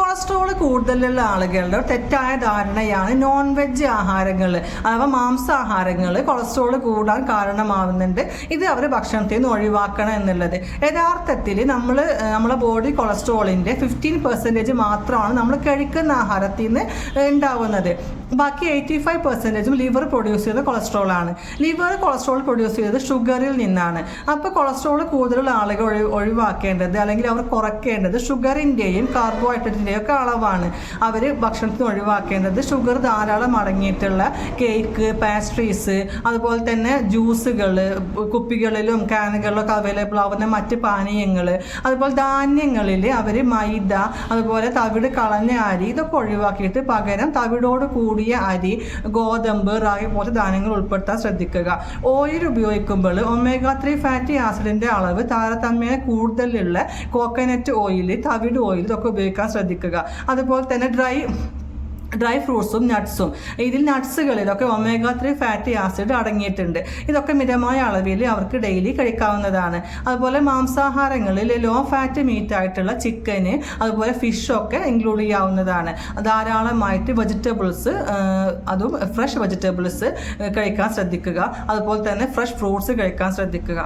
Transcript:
Cholesterol കൂടുതലുള്ള ആളുകളുടെ തെറ്റായ ധാരണയാണ് നോൺ വെജ് ആഹാരങ്ങൾ അഥവാ മാംസാഹാരങ്ങൾ കൊളസ്ട്രോൾ കൂടാൻ കാരണമാവുന്നുണ്ട്. ഇത് അവർ ഭക്ഷണത്തിൽ നിന്ന് ഒഴിവാക്കണം എന്നുള്ളത്. യഥാർത്ഥത്തിൽ നമ്മൾ നമ്മളെ ബോഡി കൊളസ്ട്രോളിന്റെ ഫിഫ്റ്റീൻ പെർസെന്റേജ് മാത്രമാണ് നമ്മൾ കഴിക്കുന്ന ആഹാരത്തിൽ നിന്ന് ഉണ്ടാവുന്നത്. ബാക്കി എയ്റ്റി ഫൈവ് പെർസെന്റേജും ലിവർ പ്രൊഡ്യൂസ് ചെയ്ത കൊളസ്ട്രോൾ ആണ്. ലിവർ കൊളസ്ട്രോൾ പ്രൊഡ്യൂസ് ചെയ്തത് ഷുഗറിൽ നിന്നാണ്. അപ്പോൾ കൊളസ്ട്രോൾ കൂടുതലുള്ള ആളുകൾ ഒഴി ഒഴിവാക്കേണ്ടത് അല്ലെങ്കിൽ അവർ കുറയ്ക്കേണ്ടത് ഷുഗറിന്റെയും കാർബോഹൈഡ്രേറ്റിന്റെയും ഒക്കെ അളവാണ്. അവർ ഭക്ഷണത്തിന് ഒഴിവാക്കേണ്ടത് ഷുഗർ ധാരാളം അടങ്ങിയിട്ടുള്ള കേക്ക് പാസ്ട്രീസ് അതുപോലെ തന്നെ ജ്യൂസുകൾ കുപ്പികളിലും കാനുകളിലൊക്കെ അവൈലബിൾ ആവുന്ന മറ്റ് പാനീയങ്ങൾ അതുപോലെ ധാന്യങ്ങളിൽ അവർ മൈദ അതുപോലെ തവിട് കളഞ്ഞ അരി ഇതൊക്കെ ഒഴിവാക്കിയിട്ട് പകരം തവിടോട് കൂടിയ അരി ഗോതമ്പ് റാഗി പോലത്തെ ധാന്യങ്ങൾ ഉൾപ്പെടുത്താൻ ശ്രദ്ധിക്കുക. ഓയിൽ ഉപയോഗിക്കുമ്പോൾ ഒമേഗ ത്രീ ഫാറ്റി ആസിഡിന്റെ അളവ് താരതമ്യേന കൂടുതലുള്ള കോക്കനട്ട് ഓയിൽ തവിട് ഓയിൽ ഇതൊക്കെ ഉപയോഗിക്കാൻ ശ്രദ്ധിക്കുക. അതുപോലെ തന്നെ ഡ്രൈ ഡ്രൈ ഫ്രൂട്ട്സും നട്ട്സും ഇതിൽ നട്ട്സുകളിലൊക്കെ ഒമേഗ ത്രീ ഫാറ്റി ആസിഡ് അടങ്ങിയിട്ടുണ്ട്. ഇതൊക്കെ മിതമായ അളവിൽ അവർക്ക് ഡെയിലി കഴിക്കാവുന്നതാണ്. അതുപോലെ മാംസാഹാരങ്ങളിൽ ലോ ഫാറ്റ് മീറ്റ് ആയിട്ടുള്ള ചിക്കന് അതുപോലെ ഫിഷൊക്കെ ഇൻക്ലൂഡ് ചെയ്യാവുന്നതാണ്. ധാരാളമായിട്ട് വെജിറ്റബിൾസ് അതും ഫ്രഷ് വെജിറ്റബിൾസ് കഴിക്കാൻ ശ്രദ്ധിക്കുക. അതുപോലെ തന്നെ ഫ്രഷ് ഫ്രൂട്ട്സ് കഴിക്കാൻ ശ്രദ്ധിക്കുക.